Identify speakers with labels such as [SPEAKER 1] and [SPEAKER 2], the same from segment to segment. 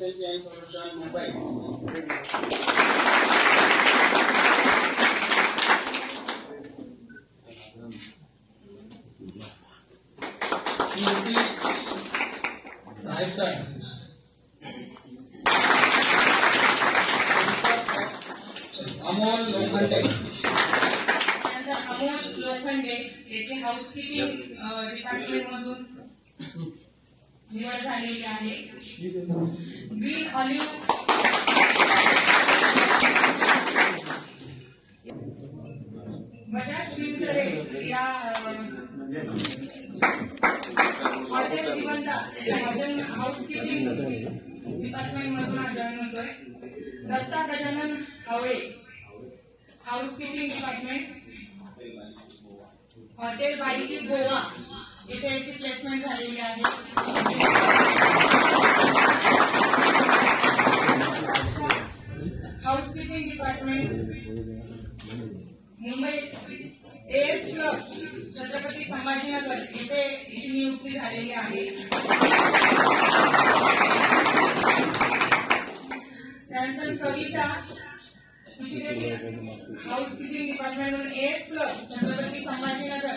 [SPEAKER 1] Sunshine solution Mumbai कीर्ती साहित्य अमोल लोखंडे
[SPEAKER 2] त्यानंतर अमोल लोखंडे याचे हाऊसकीपिंग डिपार्टमेंट मधून. निवड झालेली आहे. ग्रीन ऑलिव्ह बजाज फिल्मसरे या हॉटेल निबंधा हॉटेल हाऊसकीपिंग डिपार्टमेंट मधून हा जॉईन होतोय Datta Gajanan Havale housekeeping department hotel बाईकी Goa. इथे याची प्लेसमेंट झालेली आहे. Housekeeping department Mumbai S club Chhatrapati Sambhajinagar इथे हिची नियुक्ती झालेली आहे. त्यानंतर कविता हाऊसकीपिंग डिपार्टमेंट म्हणून A S club Chhatrapati Sambhajinagar.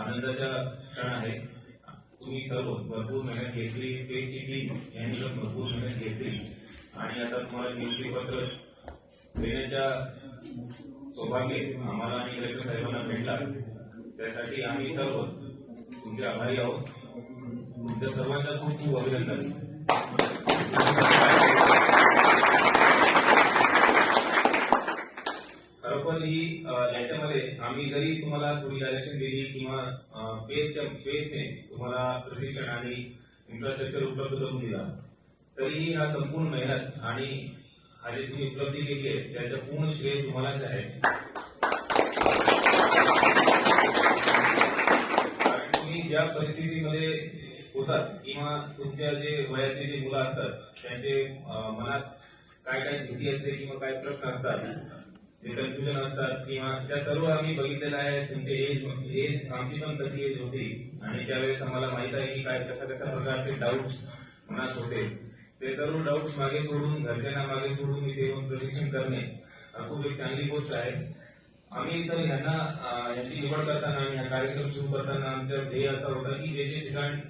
[SPEAKER 3] आनंदाचा क्षण आहे. तुम्ही सर्व भरपूर मेहनत घेतली पेजची टीम यांनी पण भरपूर मेहनत घेतली. आणि आता तुम्हाला नियुक्तीपत्र देण्याच्या सौभाग्य आम्हाला आणि कलेक्टर साहेबांना भेटला. त्यासाठी आम्ही सर्व तुमचे आभारी आहोत. तुमच्या सर्वांना खूप खूप अभिनंदन. खरोखर ही याच्यामध्ये आम्ही जरी तुम्हाला थोडी डायरेक्शन दिली बेसने तुम्हाला प्रशिक्षण आणि इन्फ्रास्ट्रक्चर उपलब्ध करून दिला. तरीही हा संपूर्ण मेहनत आणि हा जे तुम्ही उपलब्धी केली आहे त्याचं पूर्ण श्रेय तुम्हालाच आहे. कारण तुम्ही ज्या परिस्थितीमध्ये होतात किंवा तुमच्या जे वयाचे जे मुलं असतात त्यांचे मनात काय काय भीती असते किंवा काय प्रश्न असतात जे कन्फ्युजन असतात किंवा त्या सर्व आम्ही बघितलेलं आहे तुमचे एज एज आमची पण तशी एज होती. आणि त्यावेळेस आम्हाला माहीत आहे की काय कशा कशा प्रकारचे डाऊट्स मनात होते. ते सर्व डाऊट्स मागे सोडून घरच्यांना मागे सोडून इथे येऊन प्रशिक्षण करणे खूप एक चांगली गोष्ट आहे. आम्ही सर यांना यांची निवड करताना आणि हा कार्यक्रम सुरू करताना आमचं ध्येय असं होतं की जे जे ठिकाण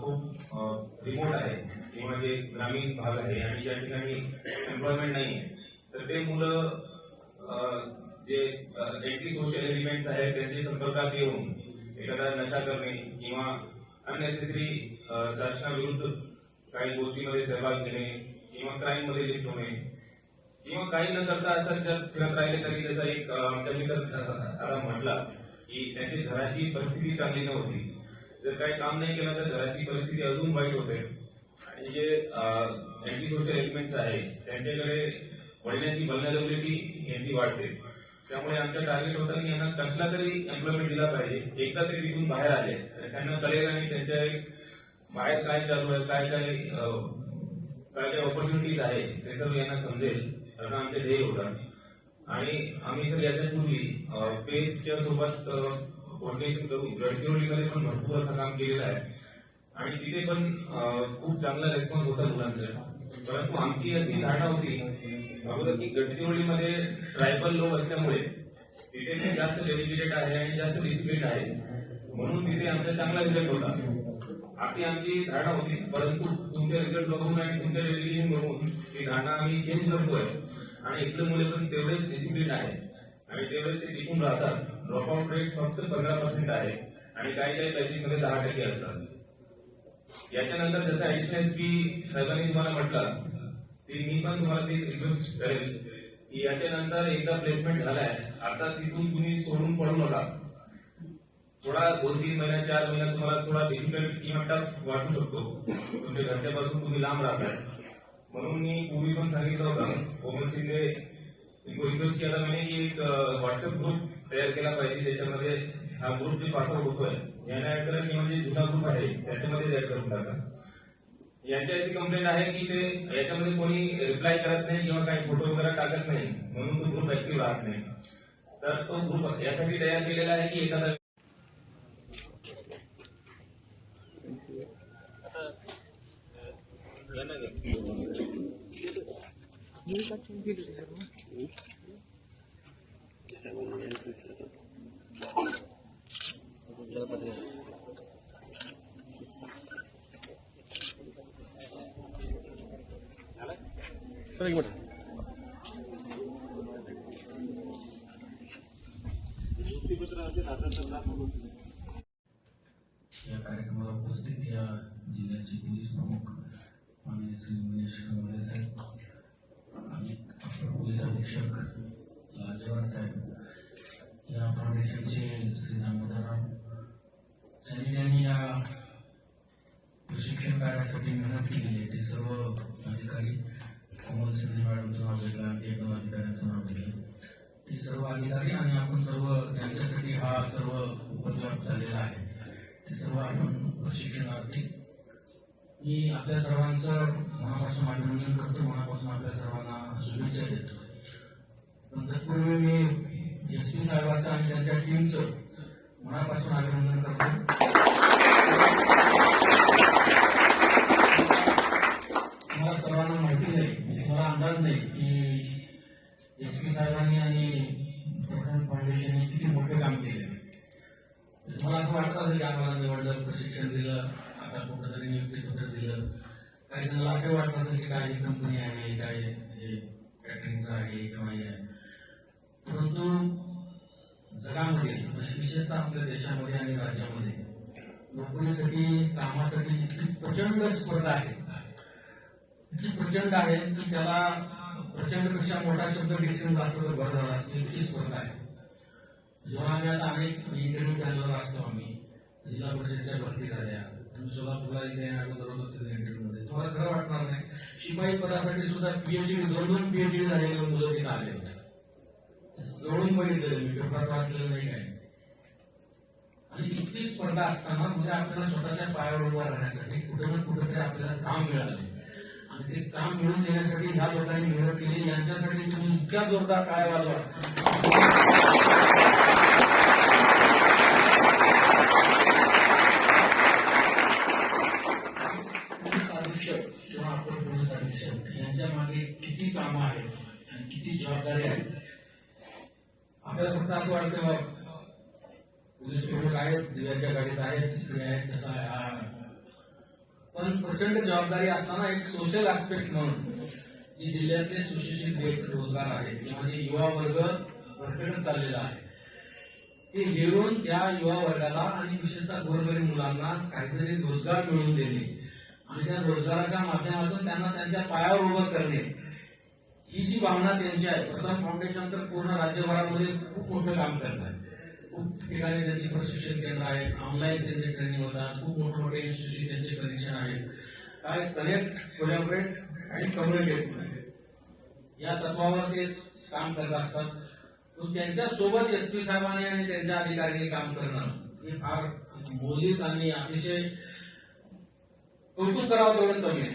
[SPEAKER 3] खूप रिमोट आहे किंवा जे ग्रामीण भाग आहे आणि ज्या ठिकाणी एम्प्लॉयमेंट नाही आहे तर ते मुलं जे एंटी सोशल एलिमेंट्स आहेत त्यांच्या संपर्कात येऊन एखादा नशा करणे किंवा अननेसेसरी शासनाविरुद्ध काही गोष्टीमध्ये सहभाग घेणे किंवा क्राईममध्ये लिप्त होणे किंवा काही न करता असं जर फिरत राहिले तरी त्याचा एक आमच्या मित्र आता म्हटला की त्यांची घराची परिस्थिती चांगली नव्हती. जर काही काम नाही केलं तर घराची परिस्थिती अजून वाईट होते. आणि जे अँटी सोशल एलिमेंट्स आहेत त्यांच्याकडे वळण्याची वल्नरेबिलिटी यांची वाढते त्यामुळे आमचं टार्गेट होतं की यांना कसला तरी एम्प्लॉयमेंट दिला पाहिजे. एकदा तरी तिथून बाहेर आले त्यांना कळेल आणि त्यांच्या बाहेर काय चालू आहे काय काय काय काय ऑपॉर्च्युनिटीज आहे ते सर्व यांना समजेल. असं आमचं ध्येय होतं. आणि आम्ही सर याच्या पूर्वी पेसच्या सोबत कोऑर्डिनेशन करून गडचिरोलीमध्ये पण भरपूर असं काम केलेलं आहे आणि तिथे पण खूप चांगला रेस्पॉन्स होता मुलांचा. परंतु आमची अशी धारणा होती अगोदर की गडचिरोलीमध्ये ट्रायबल लोक असल्यामुळे तिथे जास्त डेडिकेटेड आहे आणि जास्त रिस्पेक्ट आहे. म्हणून तिथे आमचा चांगला रिझल्ट होता. अशी आमची धारणा होती. परंतु तुमच्या रिझल्ट बघून आणि तुमच्या डेडिकेशन बघून ती धारणा आम्ही चेंज करतोय. आणि इथले मुले पण तेवढेच डिसिप्लिन आहे. आणि तेवढेच ते टिकून राहतात. ड्रॉपआउट रेट फक्त पंधरा पर्सेंट आहे. आणि काही काही बॅचेस मध्ये दहा टक्के असतात. याच्यानंतर जसं एक्सचेंज फी साहेबांनी तुम्हाला म्हटलं ती मी पण तुम्हाला ती रिक्वेस्ट करेल. की याच्यानंतर एकदा प्लेसमेंट झालाय. आता तिथून तुम्ही सोडून पडू नका. थोडा दोन तीन महिन्या चार महिन्यात तुम्हाला थोडा डिफिकल्ट किंवा टफ वाटू शकतो. तुमच्या घरच्यापासून तुम्ही लांब राहताय. म्हणून मी पूर्वी पण सांगितलं होतं कोमल शिंदे रिक्वेस्ट केला म्हणे की एक व्हॉट्सअप ग्रुप तयार केला पाहिजे त्याच्यामध्ये हा ग्रुप जे पास होतोय यांना ऍड करा जुना ग्रुप आहे त्याच्यामध्ये ऍड करून टाका यांची अशी कंप्लेंट आहे की ते याच्यामध्ये कोणी रिप्लाय करत नाही किंवा काही फ़ोटो वगैरे टाकत नाही म्हणून तो ग्रुप ऍक्टिव्ह राहत नाही तर तो ग्रुप यासाठी तयार केलेला आहे की एखादा
[SPEAKER 4] सर एक मिनिट.
[SPEAKER 5] या कार्यक्रमाला उपस्थित या जिल्ह्याचे पोलीस प्रमुख माननीय श्री मनीष कवळे साहेब अपर पोलीस अधीक्षक लाजेवार साहेब. या फाउंडेशनचे श्री दामोदरराव ज्यांनी ज्यांनी या प्रशिक्षण कार्यासाठी मेहनत केलेली आहे. ते सर्व अधिकारी कोमल शिंदे मॅडमचं नाव घेतलं आणखी एक दोन अधिकाऱ्यांचं नाव घेतलं. ते सर्व अधिकारी आणि आपण सर्व त्यांच्यासाठी हा सर्व उपलब्ध झालेला आहे. ते सर्व आपण प्रशिक्षणार्थी. मी आपल्या सर्वांचं मनापासून अभिनंदन करतो मनापासून आपल्या सर्वांना शुभेच्छा देतो. पण तत्पूर्वी मी एस पी साहेबांचं आणि त्यांच्या टीमचं मनापासून अभिनंदन करतो. तुम्हाला सर्वांना माहिती नाही मला तुम्हाला अंदाज नाही की एस पी साहेबांनी आणि प्रथम फाउंडेशनने किती मोठे काम केले. मला असं वाटत असेल की आम्हाला निवडलं प्रशिक्षण दिलं आता कुठंतरी नियुक्तीपत्र दिलं. काही जणांना असं वाटत असेल की काही कंपनी आहे काय कॅटरिंगचं आहे किंवा आहे. परंतु जगामध्ये म्हणजे विशेषतः आपल्या देशामध्ये आणि राज्यामध्ये. नोकरीसाठी कामासाठी इतकी प्रचंड स्पर्धा आहे. इतकी प्रचंड आहे की त्याला प्रचंडपेक्षा मोठा शब्द डिक्शन असं जर बरं झाला असेल इतकी स्पर्धा आहे. जेव्हा आम्ही आता अनेक इंटरव्ह्यू चॅनलवर असतो आम्ही जिल्हा परिषदच्या भरती झाल्या तुम्ही सोलापूरला इथे अगोदर होतो तिथे तुम्हाला खरं वाटणार नाही. शिपाई पदासाठी सुद्धा पीएचडी दोन दोन पीएचडी झालेले मुलं तिथे आले होते. जवळून बघितलेलं मी पेपरात वाचलेलं नाही काय आणि इतकी स्पर्धा असताना म्हणजे आपल्याला स्वतःच्या पायावर उभा राहण्यासाठी कुठे ना कुठेतरी आपल्याला काम मिळालं. आणि ते काम मिळून देण्यासाठी ह्या लोकांनी मेहनत केली. यांच्यासाठी तुम्ही इतक्या जोरदार काय वाजवा. आपल्याला वाढतो पोलीस प्रमुख आहेत दिव्याच्या गाडीत आहेत तिकडे आहेत तसं पण प्रचंड जबाबदारी असताना एक सोशल ऍस्पेक्ट म्हणून जी जिल्ह्यातले सुशिक्षित बेरोजगार आहेत किंवा जे युवा वर्ग भरकटत चाललेला आहे ते घेऊन त्या युवा वर्गाला आणि विशेषतः गोरगरीब मुलांना काहीतरी रोजगार मिळवून देणे आणि त्या रोजगाराच्या माध्यमातून त्यांना त्यांच्या पायावर उभं करणे. ही जी भावना त्यांची आहे प्रथम फाउंडेशन तर पूर्ण राज्यभरामध्ये खूप मोठं काम करत आहे. खूप ठिकाणी त्यांची प्रशिक्षण केंद्र आहेत ऑनलाईन त्यांचे ट्रेनिंग होतात खूप मोठे मोठे इन्स्टिट्यूशन त्यांचे कनेक्शन आहेत. काय कनेक्ट कोलॅबरेट आणि कम्युनिकेट या तत्वावर ते काम करत असतात. त्यांच्यासोबत एस पी साहेबांनी आणि त्यांच्या अधिकाऱ्यांनी काम करणं हे फार मौलिक आणि अतिशय कौतुक करावं तेवढं कमी आहे.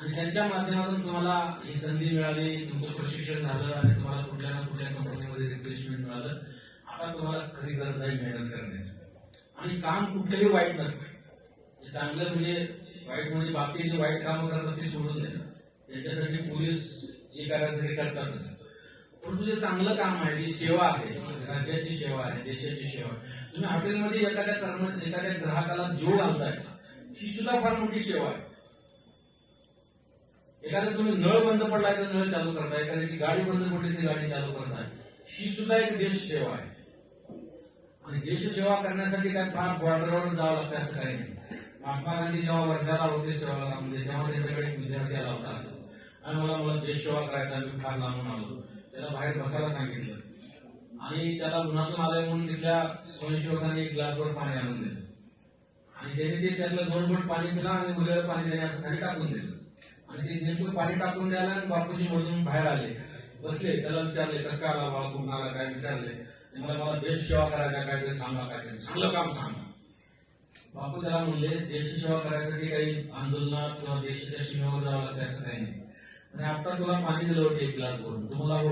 [SPEAKER 5] आणि त्यांच्या माध्यमातून तुम्हाला ही संधी मिळाली तुमचं प्रशिक्षण झालं आणि तुम्हाला कुठल्या ना कुठल्या कंपनीमध्ये रिप्लेसमेंट मिळालं. आता तुम्हाला खरी गरज आहे मेहनत करण्याची. आणि काम कुठलंही वाईट नसतं. चांगलं म्हणजे वाईट म्हणजे बाकी जे वाईट काम करतात ते सोडून देणं. त्याच्यासाठी पोलीस जे करायचं ते करतात परंतु जे चांगलं काम आहे जी सेवा आहे राज्याची सेवा आहे देशाची सेवा आहे. तुम्ही हॉटेलमध्ये एखाद्या कर्म एखाद्या ग्राहकाला जोड घालताय ही सुद्धा फार मोठी सेवा आहे. एखादा तुम्ही नळ बंद पडलाय तर नळ चालू करताय एखाद्याची गाडी बंद पडली ती गाडी चालू करताय. ही सुद्धा एक देश सेवा आहे. आणि देशसेवा करण्यासाठी काय फार बॉर्डरवर जावं लागतं असं काही नाही. महात्मा गांधी जेव्हा वर्ध्याला होते सेवा म्हणजे तेव्हा त्यांच्याकडे विद्यार्थी आला होता असं. आणि मला मला देशसेवा करायचा मी फार लांबून आलो. त्याला बाहेर बसायला सांगितलं. आणि त्याला उन्हातून आलाय म्हणून तिथल्या स्वयंसेवकांनी एक ग्लासभर पाणी आणून दिलं. आणि त्याने ते त्यातलं दोन फूट पाणी पिला आणि उद्या पाणी देणे असं खाली टाकून दिलं. आणि ते नेमकं पाणी टाकून द्यायला आणि बापूजी मधून बाहेर आले. बसले त्याला विचारले कसं आला मला कुठून आला काय विचारले? मला मला देश सेवा करायचा काय ते सांगा काय ते चांगलं काम सांगा. बापू त्याला म्हणले देश सेवा करायसाठी काही आंदोलनात किंवा देशाच्या सीमेवर जावं लागतं असं काही नाही. आणि आता तुला पाणी दिलं होतं एक ग्लास भरून. तुम्हाला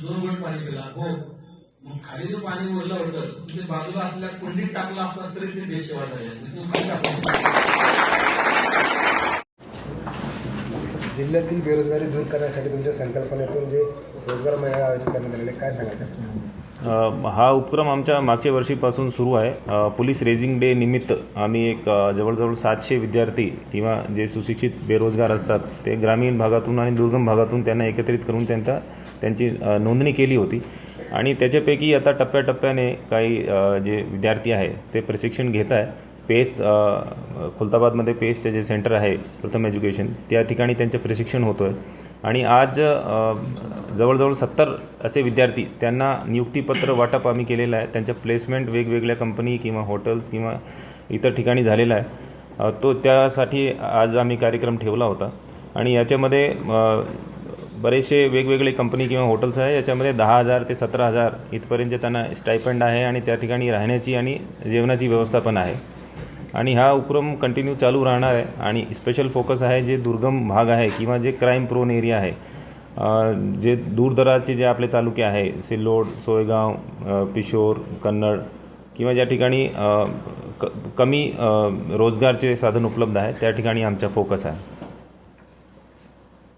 [SPEAKER 5] दोन मिनिट पाणी पिला. हो. मग खाली जो पाणी ओरलं होतं तुम्ही बाजूला असल्या कुंडीत टाकलं असतं तरी ते देश सेवा झाली असते तू खाली टाकलं
[SPEAKER 6] जिल्ह्यातील बेरोजगारी दूर करण्यासाठी तुमच्या संकल्पनेतून जे रोजगार मेळावा आयोजित करण्यात आलेले काय सांगायचं
[SPEAKER 3] हा उपक्रम आमच्या मागच्या वर्षीपासून सुरू आहे. पोलीस रेझिंग डे निमित्त आम्ही एक जवळजवळ सातशे विद्यार्थी किंवा जे सुशिक्षित बेरोजगार असतात ते ग्रामीण भागातून आणि दुर्गम भागातून त्यांना एकत्रित करून त्यांचा त्यांची नोंदणी केली होती. आणि त्याच्यापैकी आता टप्प्याटप्प्याने काही जे विद्यार्थी आहे ते प्रशिक्षण घेत आहे पेस खुलताबादमध्ये पेसचे जे सेंटर आहे प्रथम एज्युकेशन त्या ठिकाणी त्यांचं प्रशिक्षण होतं आहे आणि आज जवळजवळ सत्तर असे विद्यार्थी त्यांना नियुक्तीपत्र वाटप आम्ही केलेलं आहे. त्यांच्या प्लेसमेंट वेगवेगळ्या कंपनी किंवा हॉटेल्स किंवा इतर ठिकाणी झालेला आहे. तो त्यासाठी आज आम्ही कार्यक्रम ठेवला होता. आणि याच्यामध्ये बरेचसे वेगवेगळे कंपनी किंवा हॉटेल्स आहे. याच्यामध्ये दहा हजार ते सतरा हजार इथपर्यंत त्यांना स्टायपंड आहे आणि त्या ठिकाणी राहण्याची आणि जेवणाची व्यवस्था पण आहे. आणि हा उपक्रम कंटिन्यू चालू राहणार आहे. आणि स्पेशल फोकस आहे जे दुर्गम भाग आहे किंवा जे क्राईम प्रोन एरिया आहे जे दूरदराचे जे आपले तालुके आहे सिल्लोड सोयगाव पिशोर कन्नड किंवा ज्या ठिकाणी क कमी रोजगारचे साधन उपलब्ध आहे त्या ठिकाणी आमचा फोकस आहे.